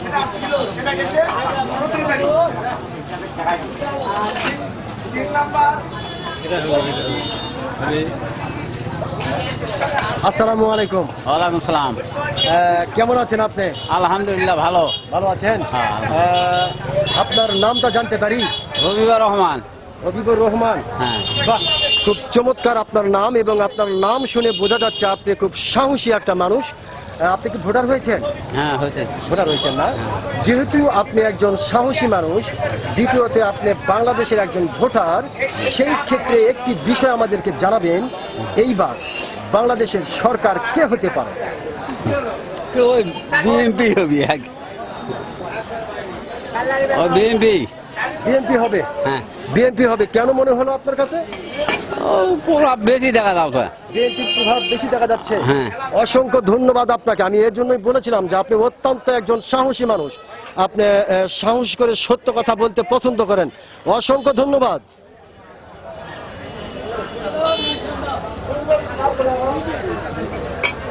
সেটা ছিল সেটা গেছে সতেরো তারিখ তিন নাম্বার আসসালামু আলাইকুম। ওয়ালাইকুম সালাম। কেমন আছেন আপনি? আলহামদুলিল্লাহ ভালো। ভালো আছেন? হ্যাঁ। আপনার নামটা জানতে পারি? রবিবার রহমান। রবিবুর রহমান। হ্যাঁ। বাহ খুব চমৎকার আপনার নাম এবং আপনার নাম শুনে বোঝা যাচ্ছে আপনি খুব সাহসী একটা মানুষ। আপনি কি ভোটার হয়েছেন? হ্যাঁ হয়েছে। ভোটার হয়েছেন না? যেহেতু আপনি একজন সাহসী মানুষ দ্বিতীয়তে আপনি বাংলাদেশের একজন ভোটার সেই ক্ষেত্রে একটি বিষয় আমাদেরকে জানাবেন এইবার বাংলাদেশের সরকার কে হতে পারে? বিএনপি হবে বিএনপি বিএনপি হবে? হ্যাঁ। বিএনপি হবে। কেন মনে হলো আপনার কাছে? প্রভাব বেশি দেখা যাচ্ছে। বিএনপির প্রভাব বেশি দেখা যাচ্ছে। হ্যাঁ। অসংখ্য ধন্যবাদ আপনাকে। আমি এর জন্যই বলেছিলাম যে আপনি অত্যন্ত একজন সাহসী মানুষ। আপনি সাহস করে সত্য কথা বলতে পছন্দ করেন। অসংখ্য ধন্যবাদ। Thank you.